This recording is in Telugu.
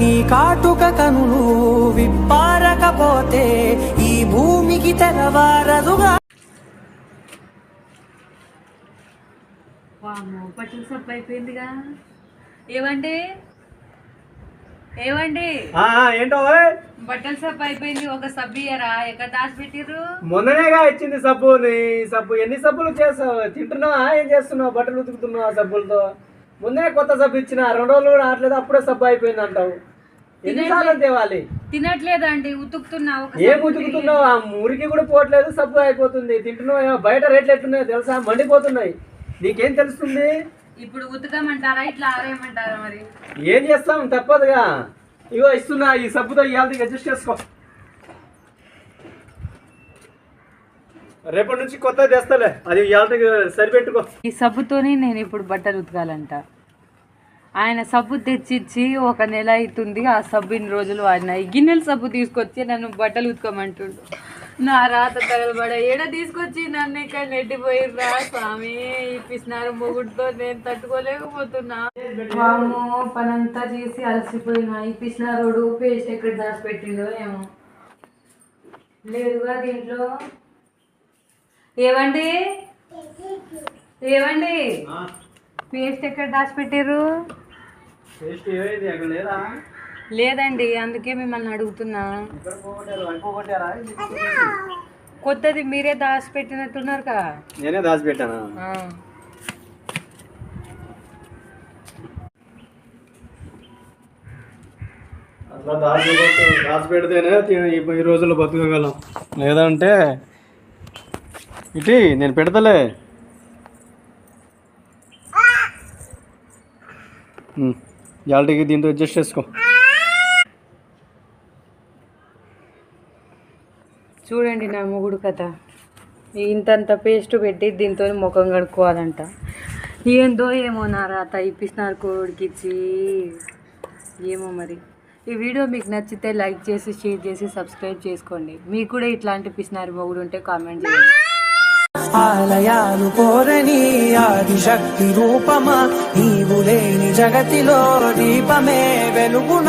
నీ కాటుక కనులు విప్పారకపోతే ఈ భూమికి తెరవారదుగా. వామ్మో పట్టుల సబ్బు అయిపోయిందిగా. ఏవండి? ఏవండి? ఆ, ఏంటో? బట్టల సబ్బు అయిపోయింది ఒక సబ్బు ఇయ్యరా? ఎక్కడ దాచిపెట్టిర్రు? మొన్ననేగా ఇచ్చింది సబ్బు నీ సబ్బు ఎన్ని సబ్బులు చేస్తావు తింటున్నావా? ఏం చేస్తున్నావు? బట్టలు ఉతుకుతున్నావు ఆ సబ్బులతో? ముందే కొత్త సబ్బు ఇచ్చిన రెండు రోజులు కూడా ఆడలేదు అప్పుడే సబ్బు అయిపోయింది అంటావు. ఎన్నిసార్లు తేవాలి? తినట్లేదండి ఉతుకుతున్నా ఒక ఏం ఉతుకుతున్నావు? ఆ మురికి కూడా పోవట్లేదు సబ్బు అయిపోతుంది. తింటున్నావు ఏమో బయట రేట్లు ఎట్లున్నాయో తెలుసా? మండిపోతున్నాయి. నీకేం తెలుస్తుంది? ఇప్పుడు ఉతకమంటారా ఇట్లా ఆరేయమంటారా మరి? ఏం చేస్తాం? తప్పదుగా. ఇగో ఇస్తున్నా ఈ సబ్బుతో ఇవాళ అడ్జస్ట్ చేసుకో. రేపటి నుంచి కొత్త తెస్తలే. అది ఇవాళకి సరిపెట్టుకో. ఈ సబ్బుతోనే నేను ఇప్పుడు బట్టలు ఉతకాలంట. ఆయన సబ్బు తెచ్చిచ్చి ఒక నెల అవుతుంది. ఆ సబ్బు ఇన్ని రోజులు వాడిన. గిన్నెల సబ్బు తీసుకొచ్చి నన్ను బట్టలు ఉతకమంటుండు. నా రాత తగలబడ ఏడ తీసుకొచ్చి నన్ను? ఇక్కడ నెట్టిపోయిర్రా స్వామి. ఇప్పిస్తున్నారు మొగుడుతో. నేను తట్టుకోలేకపోతున్నా. వాము పనంతా చేసి అలసిపోయినా. ఇప్పిస్తున్నారు పేస్ట్ ఎక్కడ దాచిపెట్టిందో ఏమో. లేదుగా దీంట్లో. ఏవండి? ఏవండి? పేస్ట్ ఎక్కడ దాచిపెట్టారు లేదండి అందుకే మిమ్మల్ని అడుగుతున్నా. కొత్తది మీరే దాచిపెట్టినట్టున్నారు కదా నేనే దాచిపెట్టానా. అట్లా దాచిపెట్టు దాచిపెడితేనే ఈ రోజుల్లో బతకగలం. లేదంటే ఇటీ నేను పెడతలే. జాలటీకి దీంతో అడ్జస్ట్ చేసుకో. చూడండి నా మొగుడు కథ. ఇంతంత పేస్ట్ పెట్టి దీంతో ముఖం కడుక్కోవాలంట. ఏందో ఏమో నా రాత ఇప్పిస్తున్నారు కోడికిచ్చి ఏమో మరి. ఈ వీడియో మీకు నచ్చితే లైక్ చేసి షేర్ చేసి సబ్స్క్రైబ్ చేసుకోండి. మీకు కూడా ఇట్లాంటి పిసినారి మొగుడు ఉంటే కామెంట్ చేయండి. ఆలయాలు కోరని ఆది శక్తి రూపమా నీవు లేని జగతిలో దీపమే వెలుగున.